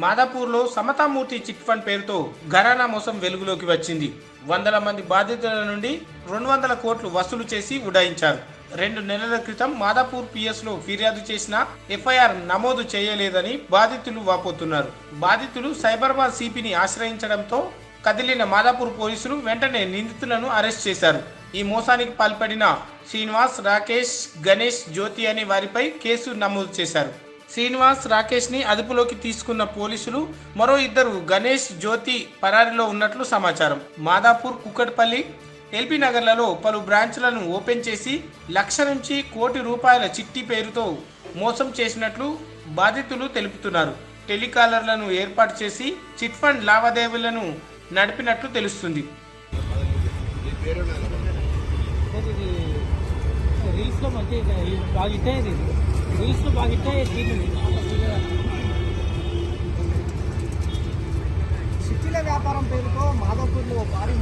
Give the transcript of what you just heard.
మాదాపూర్లో సమతామూర్తి chit fund పేరుతో ఘరానా మోసం వెలుగులోకి వచ్చింది. వందల మంది బాధితుల నుండి రెండు వందల కోట్లు వసూలు చేసి ఉడాయించారు. రెండు నెలల క్రితం మాదాపూర్ పిఎస్లో ఫిర్యాదు చేసిన ఎఫ్ఐఆర్ నమోదు చేయలేదని బాధితులు వాపోతున్నారు. బాధితులు సైబరాబాద్ సిపిని ఆశ్రయించడంతో కదిలిన మాదాపూర్ పోలీసులు వెంటనే నిందితులను అరెస్ట్ చేశారు. ఈ మోసానికి పాల్పడిన శ్రీనివాస్ రాకేష్ గణేష్ జ్యోతి అనే వారిపై కేసు నమోదు చేశారు. శ్రీనివాస్ రాకేష్ని అదుపులోకి తీసుకున్న పోలీసులు మరో ఇద్దరు గణేష్ జ్యోతి పరారిలో ఉన్నట్లు సమాచారం మాదాపూర్ కుక్కట్పల్లి ఎల్బీ నగర్లలో పలు బ్రాంచ్లను ఓపెన్ చేసి లక్ష నుంచి కోటి రూపాయల చిట్టి పేరుతో మోసం చేసినట్లు బాధితులు తెలుపుతున్నారు టెలికాలర్లను ఏర్పాటు చేసి చిట్ ఫండ్ లావాదేవీలను నడిపినట్లు తెలుస్తుంది రీల్స్లో మంచి బాగా రీల్స్లో బాగా హిట్ అయ్యేది దీన్ని చిట్టీల వ్యాపారం పేరుతో మాధవపూర్లో భారీ